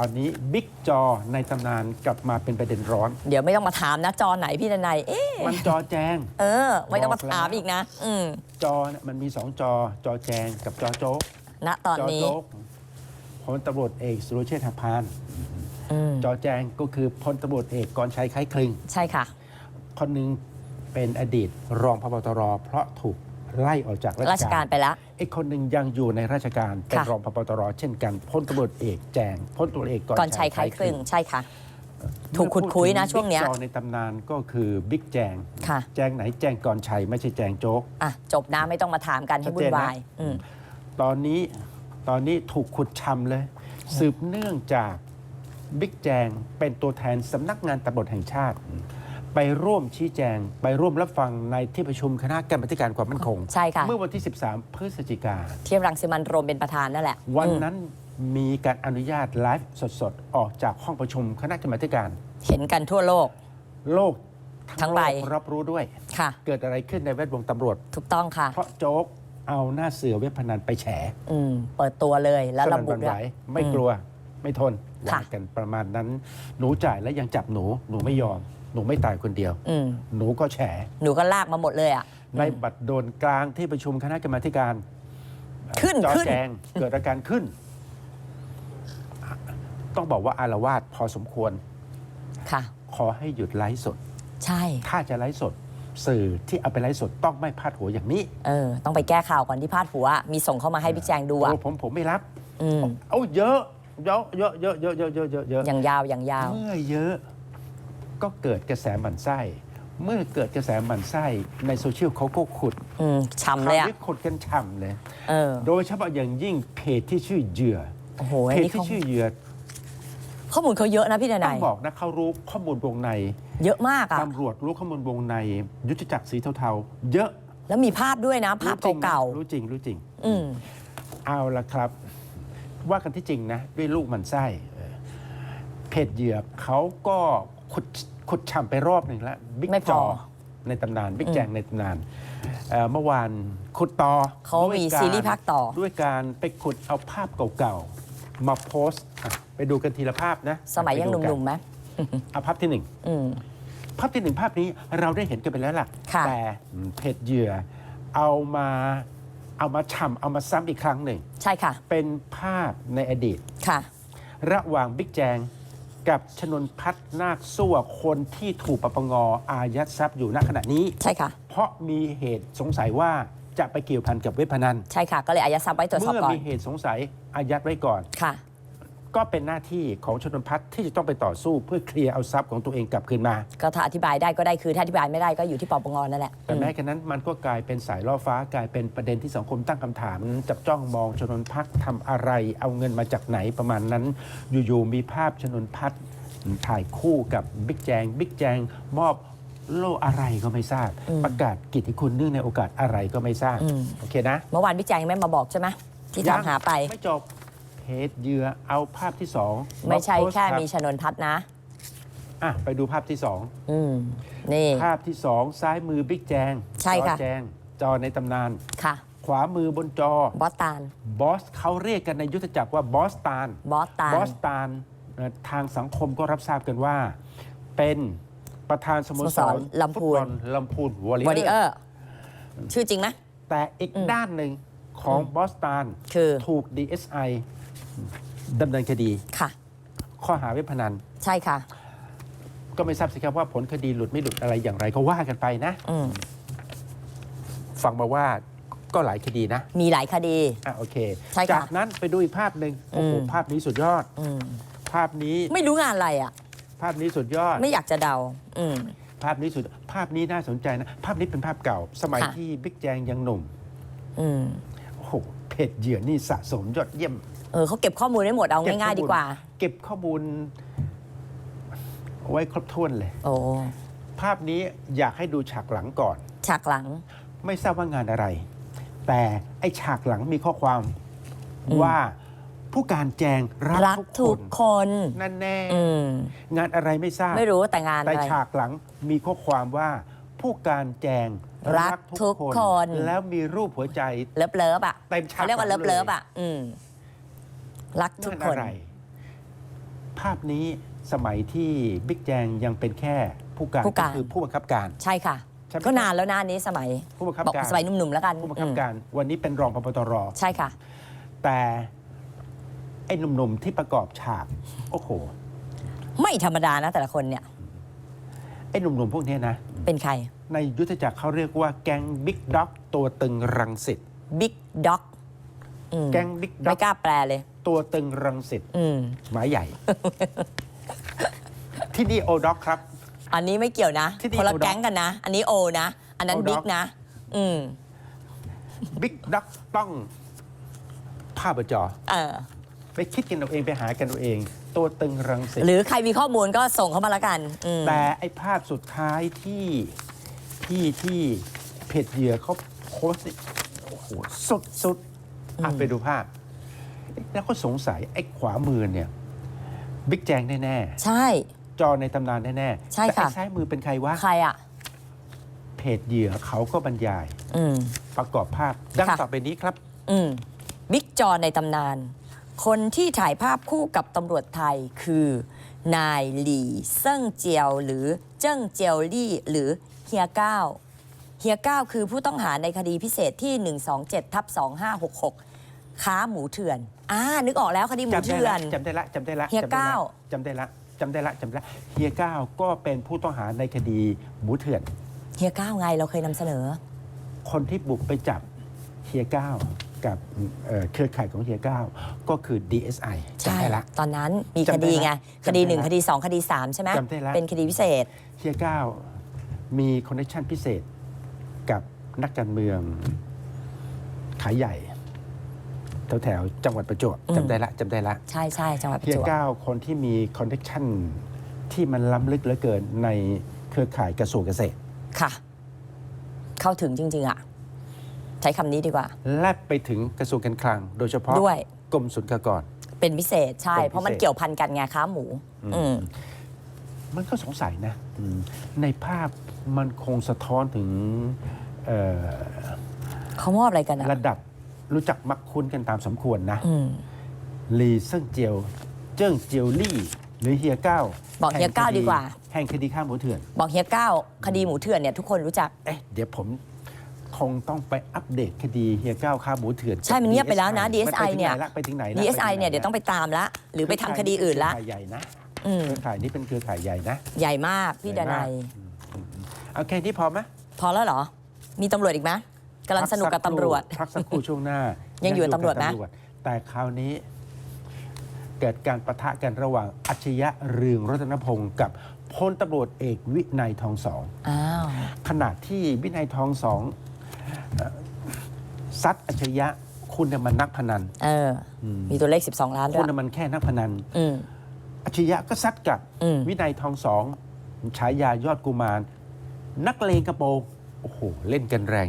ตอนนี้บิ๊กจอในตำนานกลับมาเป็นประเด็นร้อน เดี๋ยวไม่ต้องมาถามนะจอไหนพี่ดนัยเอ๊ะมันจอแจง เออ ไม่ต้องมาบอกแล้วถามอีกนะ อืมจอเนี่ยมันมีสองจอจอแจงกับจอโจ๊กณตอนจอนี้ โจ๊กพลตำรวจเอกสุรเชษฐ์หักพาน อืมจอแจงก็คือพลตำรวจเอกกรชัยคล้ายคลึง ใช่ค่ะ คนหนึ่งเป็นอดีตรองพบตรเพราะถูก ไล่ออกจากราราชชกาการรไปแล้ว อีกคนหนึ่งยังอยู่ในราชการเป็นค่ะ รองพบตรเช่นกันพลตำรวจเอกแจงพลตำรวจเอกกรก่อนชัยคล้ายคลึงใช่ค่ะเมื่อถูกขุดคุยนะพูถึช่วงเนี้ย บิ๊กจอในตำนานก็คือบิ๊กแจง ค่ะแจงไหนแจงก่อนชัยไม่ใช่แจงโจ๊ก อะจบนะไม่ต้องมาถามกันให้วุ่นวายอืมตอนนี้ตอนนี้ถูกขุดชำเลย สืบเนื่องจากบิ๊กแจงเป็นตัวแทนสำนักงานตำรวจแห่งชาติ ไปร่วมชี้แจง ไปร่วมรับฟังในที่ประชุมคณะกรรมาธิการความมั่นคง ใช่ค่ะ เมื่อวันที่ 13 พฤศจิกาเทียบรังสิมันโรมเป็นประธานนั่นแหละวันอืมนั้นมีการอนุญาตไลฟ์สดๆ ออกจากห้องประชุมคณะกรรมาธิการ เห็นกันทั่วโลก โลกทั้งใบโลกรับรู้ด้วย ค่ะ เกิดอะไรขึ้นในแวดวงตำรวจ ถูกต้องค่ะ เพราะโจ๊กเอาหน้าเสือเว็บพนันไปแฉอืม เปิดตัวเลยแล้วสระนั่นบุหวั่นไหวด้วย ไม่กลัวไม่ทนค่ะ ว่ากันประมาณนั้น หนูจ่ายแล้วยังจับหนูหนูไม่ยอม หนูไม่ตายคนเดียว อืมหนูก็แฉ หนูก็ลากมาหมดเลยอะ ในบัตรโดนกลางที่ประชุมคณะกรรมาธิการขึ้นจอขึ้น แจงเกิดอาการขึ้น ต้องบอกว่าอารวาสพอสมควร ค่ะ ขอให้หยุดไลฟ์สด ใช่ ถ้าจะไลฟ์สด สื่อที่เอาไปไลฟ์สดต้องไม่พาดหัวอย่างนี้เออ ต้องไปแก้ข่าวก่อนที่พาดหัวมีส่งเข้ามาให้บิ๊กแจงดูอะโอ้ผมผมไม่รับ อืมเอาเยอะเยอะเยอะเยอะเยอะเยอะเยอะเยอะเยอะอย่างยาวอย่างยาว เมื่อเยอะ ก็เกิดกระแสหมั่นไส้ เมื่อเกิดกระแสหมั่นไส้ในโซเชียลเขาก็ขุดอืมฉ่ำคเลยราวอะนี้ขุดกันฉ่ำเลย เออ โดยเฉพาะอย่างยิ่งเพจที่ชื่อเหยื่อโอ้โหเพอันจนี้ที่เขาชื่อเหยื่อข้อมูลเขาเยอะนะพี่ดต้นัองยบอกนะเขารู้ข้อมูลวงในเยอะมากอะตำรวจรู้ข้อมูลวงใน ยุทธจักรสีเทาๆ เยอะแล้วมีภาพด้วยนะ ภาพรู้จริงนะเก่ารู้จริงรู้จริง ๆอืม เอาละครับ ว่ากันที่จริงนะ ด้วยลูกหมันไส้เออเพจเหยื่อเขาก็ ขุดขุดฉ่ำไปรอบหนึ่งแล้วบิ๊กไม่พจออในตำนานบิ๊กแจงในตำนานเอ่อเมื่อวานขุดต่อเขาด้วยมีกซีรีส์ภาคต่อ ด้วยการไปขุดเอาภาพเก่าๆ มาโพสต์อะไปดูกันทีละภาพนะสมัยยังไปหดูกันุ่มๆไหมเอาภาพที่หนึ่ง อืม ภาพที่หนึ่งภาพนี้เราได้เห็นกันไปแล้วล่ะ ค่ะ แต่เพจเหยื่อเอามาเอามาฉ่ำเอามาซ้ำอีกครั้งหนึ่ง ใช่ค่ะ เป็นภาพในอดีต ค่ะ ระหว่างบิ๊กแจง กับชนนพัฒน์นาคสั่วคนที่ถูกปปงอายัดทรัพย์อยู่ณขณะนี้ ใช่ค่ะ เพราะมีเหตุสงสัยว่าจะไปเกี่ยวพันกับเว็บพนัน ใช่ค่ะ ก็เลยอายัดทรัพย์ไว้ตรวจสอบเมื่อก่อนมีเหตุสงสัยอายัดไว้ก่อน ค่ะ ก็เป็นหน้าที่ของชนนพัฒน์ที่จะต้องไปต่อสู้เพื่อเคลียร์เอาทรัพย์ของตัวเองกลับคืนมา ก็ถ้าอธิบายได้ก็ได้คือถ้าอธิบายไม่ได้ก็อยู่ที่ปปงนั่นแหละแต่แม้กระนั้นมันก็กลายเป็นสายล่อฟ้ากลายเป็นประเด็นที่สังคมตั้งคำถาม จับจ้องมองชนนพัฒน์ทำอะไร เอาเงินมาจากไหนประมาณนั้น อยู่ๆมีภาพชนนพัฒน์ถ่ายคู่กับบิ๊กแจงบิ๊กแจงมอบโล่อะไรก็ไม่ทราบอืมประกาศกิตติคุณเนื่องในโอกาสอะไรก็ไม่ทราบอืมโอเคนะเมื่อวานบิ๊กแจงยังไม่มาบอกใช่ไหมที่ถามหาไปไม่จบ เพจเหยื่อเอาภาพที่สองไม่ใช่าโพสต์แค่รับมีชนนพัฒน์นะ อะไปดูภาพที่สองอืม นี่ ภาพที่สองซ้ายมือบิ๊กแจงใช่ค่ะจอแจง จอในตำนาน ค่ะ ขวามือบนจอ บอสตาน บอสเขาเรียกกันในยุทธจักรว่าบอสตาน บอสตาน บอสตานเอ่อทางสังคมก็รับทราบกันว่า เป็นประธานสโมสโมสรรลำพูน ฟุตบอลลำพูนวอริวอริเอเออร์ ร์ ชื่อจริงไหม แต่อีกด้านหนึ่งของบอสตานคือ ถูก DSI ดำเนินคดี ค่ะ ข้อหาเว็บพนัน ใช่ค่ะ ก็ไม่ทราบสิครับว่าผลคดีหลุดไม่หลุดอะไรอย่างไรก็ว่ากันไปนะ อืมฟังมาว่าก็หลายคดีนะมีหลายคดี อะโอเค ใช่ค่ะจากนั้นไปดูอีกภาพหนึ่งโอ้โหอืม ภาพนี้สุดยอด อืมภาพนี้ไม่รู้งานอะไรอะ ภาพนี้สุดยอด ไม่อยากจะเดา อืม ภาพนี้สุดภาพนี้น่าสนใจนะ ภาพนี้เป็นภาพเก่า สมัยค่ะ ที่บิ๊กแจงยังหนุ่มอืม โอ้โหเพจเหยื่อนี่สะสมยอดเยี่ยม เออเขาเก็บข้อมูลได้หมดเอาเก็บง่ายข้อมูลๆดีกว่า เก็บข้อมูล ไว้ครบถ้วนเลย โอ้ภาพนี้อยากให้ดูฉากหลังก่อน ฉากหลัง ไม่ทราบว่างานอะไร แต่ไอ้ฉากหลังมีข้อความอืมว่าผู้การแจงรัรักกทุทุกกคนคน นั่นแน่อืมงานอะไรไม่ทราบ ไม่รู้แต่งานแต่อะไรฉากหลังมีข้อความว่า ผู้การแจงรักทุกคน แล้วมีรูปหัวใจ เลิฟเลิฟอะเต็มฉากเขาเรียกว่าหลัเลิงฟเลยเลิฟอะ อืม รักทุกนั่นคนอะไร ภาพนี้สมัยที่บิ๊กแจงยังเป็นแค่ผู้การผู้การ คือผู้บังคับการ ใช่ค่ะ ใช่ไหม ก็นานแล้วนะอันนี้สมัยผู้บังคับบอกการสมัยหนุ่มๆแล้วกันผู้บังคับอืมการ วันนี้เป็นรองพบตร ใช่ค่ะ แต่ไอ้หนุ่มๆที่ประกอบฉาก โอ้โห ไม่ธรรมดานะแต่ละคนเนี่ยไอ้หนุ่มๆพวกเนี้ยนะ เป็นใครในยุทธจักรเขาเรียกว่าแก๊งบิ๊กด็อกตัวตึงรังสิต บิ๊กด็อก แก๊งบิ๊กด็อไม่กกล้าแปลเลย ตัวตึงรังสิตอืม หมายใหญ่ ที่นี่โอด็อกครับ อันนี้ไม่เกี่ยวนะ ที่นี่คนละโอด็อกแก๊งกันนะ อันนี้โอนะ อันนั้นโอด็อก บิ๊กนะ อืม บิ๊กด็อกต้องภาพจอ เออ ไปคิดกันเอาเองไปหากันเอาเอง ตัวตึงรังสิต หรือใครมีข้อมูลก็ส่งเข้ามาละกัน อืม แต่ไอ้ภาพสุดท้ายที่ที่ที่เพจเหยื่อเขาโพสต์นี่โอ้โหสุดสุด อะไปดูภาพ แล้วก็สงสัยไอ้ขวามือเนี่ยบิ๊กแจงแน่ใช่ ๆจอในตำนานแน่ๆใช่แต่ค่ะ ไอ้ซ้ายมือเป็นใครวะ ใครอะ เพจเหยื่อเขาก็บรรยาย อืม ประกอบภาพ ดังค่ะ ต่อไปนี้ครับ อืมบิ๊กจอในตำนาน คนที่ถ่ายภาพคู่กับตำรวจไทยคือ นายหลี่เซิ่งเจียวหรือเจิ้งเจียวลี่หรือเฮียก้าวเฮียก้าวคือผู้ต้องหาในคดีพิเศษที่ 127ทับ2566 ค้าหมูเถื่อนอ่านึกออกแล้วคดีหมูจำได้เถื่อละน จำได้ละจำได้ละเฮียจำได้ละก้าว จำได้ละจำได้ละจำได้ละเฮียก้าวก็เป็นผู้ต้องหาในคดีหมูเถื่อน เฮียก้าวไงเราเคยนำเสนอ คนที่บุกไปจับเฮียก้าวกับเอ่อเครือข่ายของเฮียก้าวก็คือ DSI ใช่จำได้ละ ตอนนั้นมีจำคได้ดีละไง จำได้คดีหนึ่งละคดีสองคดีสามใช่ไหมจำได้ละ เป็นคดีพิเศษ เฮียก้าวมีคอนเนคชั่นพิเศษกับนักการเมืองขายใหญ่ แถวแถวๆจังหวัดประจวบอืมจำได้ละจำได้ละใช่ใช่จังหวัดประเฮีจยวบก้าวคนที่มีคอนเนคชั่นที่มันล้ำลึกเหลือเกินในเครือข่ายกระทรวงเกษตรค่ะ เข้าถึงจริง ๆ อะ ใช้คำนี้ดีกว่า และไปถึงกระทรวงการคลัง โดยเฉพาะด้วยกรมศุลกากร เป็นพิเศษใช่เป็นพิเศษเพราะมันเกี่ยวพันกันไงค้าหมู อืมมันก็สงสัยนะอืมในภาพมันคงสะท้อนถึงเอ่อเขามอบอะไรกันอะระดับ รู้จักมักคุ้นกันตามสมควรนะอืมลีเซิ่งเจียว เจิ้งเจียวลี่ หรือเฮียเก้าบอกเฮียเก้าแห่งดีกว่า แห่งคดีฆ่าหมูเถื่อน บอกเฮียก้าวคดีหมูเถื่อนเนี่ยทุกคนรู้จัก เอ๊ะเดี๋ยวผมคงต้องไปอัปเดตคดีเฮียเก้าฆ่าหมูเถื่อนใช่มันเงียบไปแล้วนะมั DSI เนี่ยไปถึงไหนละ DSI เนี่ยเดี๋ยวต้องไปตามละ หรือไปทำคดีอื่นละ เครือข่ายใหญ่นะอืม เครือข่ายนี้เป็นเครือข่ายใหญ่นะ ใหญ่มากพี่ใหญ่ากดามนัยเอาแค่นี้พอไหมพอแล้วเหรอ มีตำรวจอีกไหม กำลังสนุกกับตำรวจ พักสักครู่ช่วงหน้า ยัยังอยู่กับตำรวจไหมแต่คราวนี้ เกิดการประทะกันระหว่างอัจฉริยะเรืองรัตนพงศ์กับพลตำรวจเอกวินัยทองสอง อ้าว ขณะที่วินัยทองสองเอ่อซัดอัจฉริยะคุณน่ะมันนักพนัน เออมีตัวเลข 12 ล้านด้คุวณยน่ะมันแค่นักพนัน อืม อัจฉริยะก็ซัดกับ อืม วินัยทองสองฉายายอดกุมาร นักเลงกระโปรงโอ้โห เล่นกันแรง